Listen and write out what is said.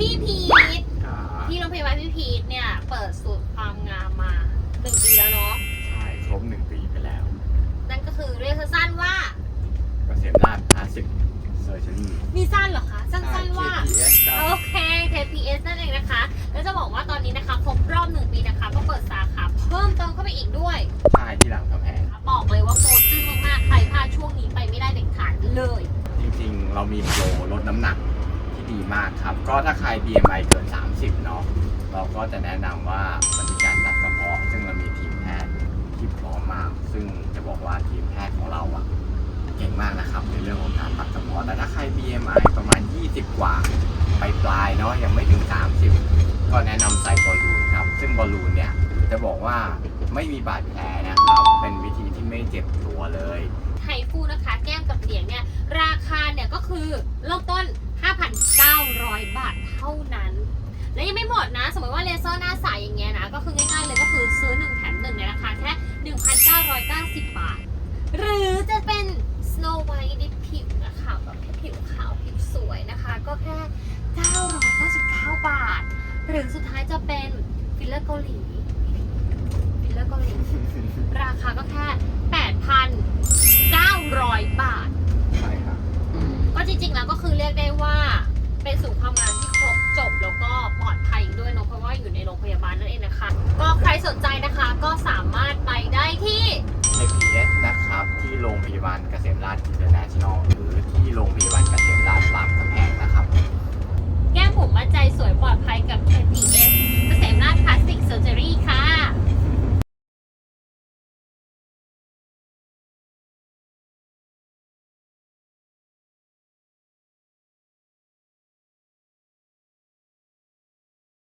พี่พีทอ่าที่โรงพยาบาลพี่พีทเนี่ย เปิดสูตรความงามมาหนึ่งปีแล้วเนาะใช่ครบหนึ่งปีไปแล้วนั่นก็คือเรียกสั้นๆว่าเกษมราชพลาสติกเซอร์เจอรี่มีสั้นเหรอคะ สั้นๆว่า KPS ครับ โอเค KPS นั่นเองนะคะ แล้วจะบอกว่าตอนนี้นะคะครบรอบหนึ่งปีนะคะ ก็เปิดสาขาเพิ่มเติมเข้าไปอีกด้วย ใช่ที่หลังกำแพงบอกเลยว่าโปรจึ้งมากๆ ใครพลาดช่วงนี้ไปไม่ได้เด็ดขาดเลย จริงๆ เรามีโปรลดน้ำหนักที่ ดีมากครับ ก็ถ้าใคร BMI เกิน 30 เนาะเราก็จะแนะนำว่ามันมีการตัดกระเพาะ ซึ่งเรามีทีมแพทย์ที่พร้อมมาก ซึ่งจะบอกว่าทีมแพทย์ของเราอะเก่งมากนะครับ ในเรื่องของการตัดกระเพาะแต่ถ้าใคร BMI ประมาณ 20 กว่าไปปลายเนาะยังไม่ถึง 30 ก็แนะนำใส่บอลลูนครับ ซึ่งบอลลูนเนี่ยจะบอกว่าไม่มีบาดแผลนะครับ เป็นวิธีที่ไม่เจ็บตัวเลยไฮฟูนะคะ แก้มกับเหลียงเนี่ยราคาเนี่ยก็คือเริ่ม เท่านั้น และยังไม่หมดนะ สมมติว่าเลเซอร์หน้าใสอย่างเงี้ยนะ ก็คือง่ายๆเลยก็คือซื้อ 1 แถม1ในราคาแค่ 1,990 บาท หรือจะเป็น Snow White ดิผิวนะคะแบบผิวขาวผิวสวยนะคะ ก็แค่ 999 บาท หรือสุดท้ายจะเป็นฟิลเลอร์เกาหลีฟิลเลอร์เกาหลีราคาก็แค่8,900 เกษมราชอินเตอร์เนชั่นแนลหรือที่โรงพยาบาลเกษมราชรามคำแหง